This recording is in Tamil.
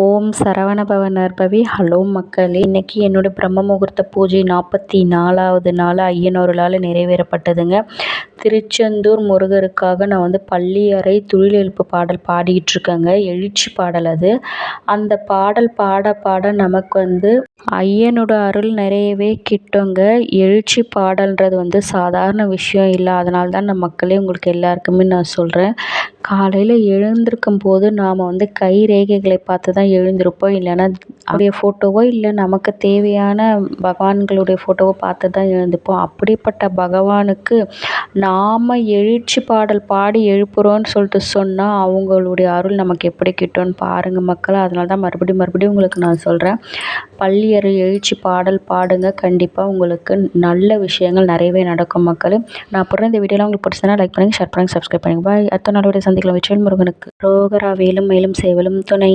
ஓம் சரவணபவ நற்பவி. ஹலோ மக்களே இன்னைக்கு என்னோட பிரம்ம முகூர்த்த பூஜை நாற்பத்தி நாலாவது நாள் ஐயனொருளால் நிறைவேறப்பட்டதுங்க. திருச்செந்தூர் முருகருக்காக நான் வந்து பள்ளி அறை துயில் எழுப்பு பாடல் பாடிக்கிட்டு இருக்கேங்க எழுச்சி பாடல் அது. அந்த பாடல் பாட பாட நமக்கு வந்து ஐயனோட அருள் நிறையவே கிட்டோங்க. எழுச்சி பாடல்ன்றது வந்து சாதாரண விஷயம் இல்லை. அதனால தான் நான் மக்களே உங்களுக்கு எல்லாருக்குமே நான் சொல்கிறேன் காலையில் எழுந்திருக்கும் போது நாம் வந்து கை ரேகைகளை பார்த்து தான் எழுந்திருப்போம். இல்லைன்னா அப்படியே ஃபோட்டோவோ இல்லை நமக்கு தேவையான பகவான்களுடைய ஃபோட்டோவோ பார்த்து தான் எழுந்திருப்போம். அப்படிப்பட்ட பகவானுக்கு நாம் எழுச்சி பாடல் பாடி எழுப்புகிறோன்னு சொல்லிட்டு சொன்னால் அவங்களுடைய அருள் நமக்கு எப்படி கிட்டும்னு பாருங்கள் மக்கள். அதனால தான் மறுபடியும் மறுபடியும் உங்களுக்கு நான் சொல்கிறேன் பள்ளியறை எழுச்சி பாடல் பாடுங்க. கண்டிப்பாக உங்களுக்கு நல்ல விஷயங்கள் நிறையவே நடக்கும் மக்கள். நான் அப்புறம் இந்த வீடியோலாம் உங்களுக்கு பிடிச்சதுனா லைக் பண்ணுங்கள் ஷேர் பண்ணுங்கள் சப்ஸ்கிரைப் பண்ணுங்கள் பாய் அடுத்த நாளோட சந்திக்கலாம். வெற்றியல் முருகனுக்கு. ரோகரா வேலும் மேலும் சேவலும் துணை.